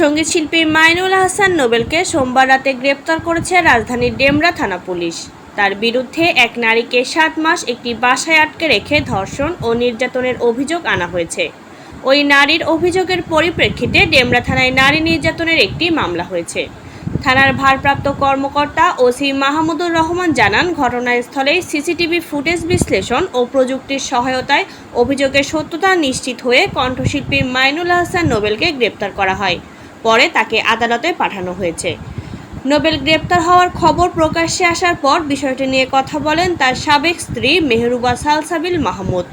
সঙ্গীতশিল্পী মাইনুল হাসান নোবেলকে সোমবার রাতে গ্রেপ্তার করেছে রাজধানীর ডেমরা থানা পুলিশ। তার বিরুদ্ধে এক নারীকে সাত মাস একটি বাসায় আটকে রেখে ধর্ষণ ও নির্যাতনের অভিযোগ আনা হয়েছে। ওই নারীর অভিযোগের পরিপ্রেক্ষিতে ডেমরা থানায় নারী নির্যাতনের একটি মামলা হয়েছে। থানার ভারপ্রাপ্ত কর্মকর্তা ওসি মাহমুদুর রহমান জানান, ঘটনাস্থলেই সিসিটিভি ফুটেজ বিশ্লেষণ ও প্রযুক্তির সহায়তায় অভিযোগের সত্যতা নিশ্চিত হয়ে কণ্ঠশিল্পী মাইনুল হাসান নোবেলকে গ্রেপ্তার করা হয়। পরে তাকে আদালতে পাঠানো হয়েছে। নোবেল গ্রেপ্তার হওয়ার খবর প্রকাশ্যে আসার পর বিষয়টি নিয়ে কথা বলেন তার সাবেক স্ত্রী মেহরুবা সালসাবিল মাহমুদ।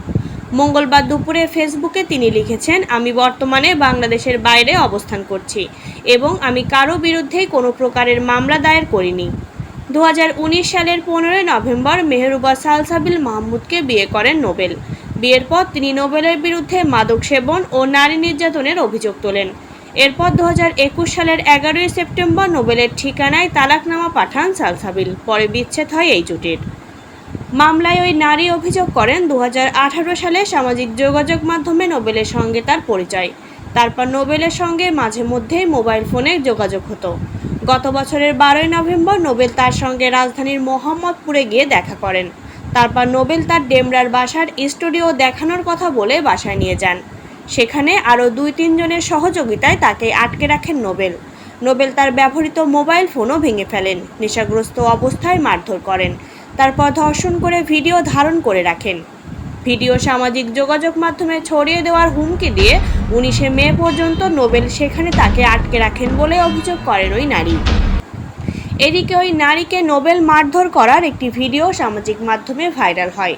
মঙ্গলবার দুপুরে ফেসবুকে তিনি লিখেছেন, আমি বর্তমানে বাংলাদেশের বাইরে অবস্থান করছি এবং আমি কারও বিরুদ্ধেই কোনো প্রকারের মামলা দায়ের করিনি। দু হাজার উনিশ সালের পনেরোই নভেম্বর মেহরুবা সালসাবিল মাহমুদকে বিয়ে করেন নোবেল। বিয়ের পর তিনি নোবেলের বিরুদ্ধে মাদক সেবন ও নারী নির্যাতনের অভিযোগ তোলেন। এরপর দু একুশ সালের এগারোই সেপ্টেম্বর নোবেলের ঠিকানায় তালাকনামা পাঠান সালসাবিল। পরে বিচ্ছেদ হয় এই জুটির। মামলায় ওই নারী অভিযোগ করেন দু আঠারো সালে সামাজিক যোগাযোগ মাধ্যমে নোবেলের সঙ্গে তার পরিচয়। তারপর নোবেলের সঙ্গে মাঝে মধ্যেই মোবাইল ফোনে যোগাযোগ হতো। গত বছরের বারোই নভেম্বর নোবেল তার সঙ্গে রাজধানীর মোহাম্মদপুরে গিয়ে দেখা করেন। তারপর নোবেল তার ডেমরার বাসার স্টুডিও দেখানোর কথা বলে বাসায় নিয়ে যান। সেখানে আরও দুই তিনজনের সহযোগিতায় তাকে আটকে রাখেন নোবেল। নোবেল তার ব্যবহৃত মোবাইল ফোনও ভেঙে ফেলেন, নেশাগ্রস্ত অবস্থায় মারধর করেন। তারপর ধর্ষণ করে ভিডিও ধারণ করে রাখেন। ভিডিও সামাজিক যোগাযোগ মাধ্যমে ছড়িয়ে দেওয়ার হুমকি দিয়ে উনিশে মে পর্যন্ত নোবেল সেখানে তাকে আটকে রাখেন বলে অভিযোগ করেন ওই নারী। এদিকে ওই নারীকে নোবেল মারধর করার একটি ভিডিও সামাজিক মাধ্যমে ভাইরাল হয়,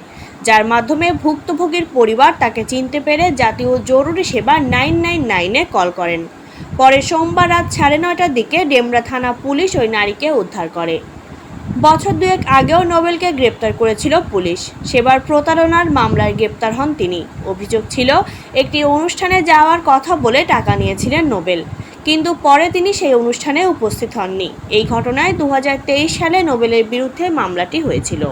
যার মাধ্যমে ভুক্তভোগীর পরিবার তাকে চিনতে পেরে জাতীয় জরুরি সেবা নাইন নাইন নাইনে কল করেন। পরে সোমবার রাত সাড়ে নয়টার দিকে ডেমরা থানা পুলিশ ওই নারীকে উদ্ধার করে। বছর দুয়েক আগেও নোবেলকে গ্রেপ্তার করেছিল পুলিশ। সেবার প্রতারণার মামলায় গ্রেপ্তার হন তিনি। অভিযোগ ছিল, একটি অনুষ্ঠানে যাওয়ার কথা বলে টাকা নিয়েছিলেন নোবেল। কিন্তু পরে তিনি সেই অনুষ্ঠানে উপস্থিত হননি। এই ঘটনায় দু হাজার তেইশ সালে নোবেলের বিরুদ্ধে মামলাটি হয়েছিল।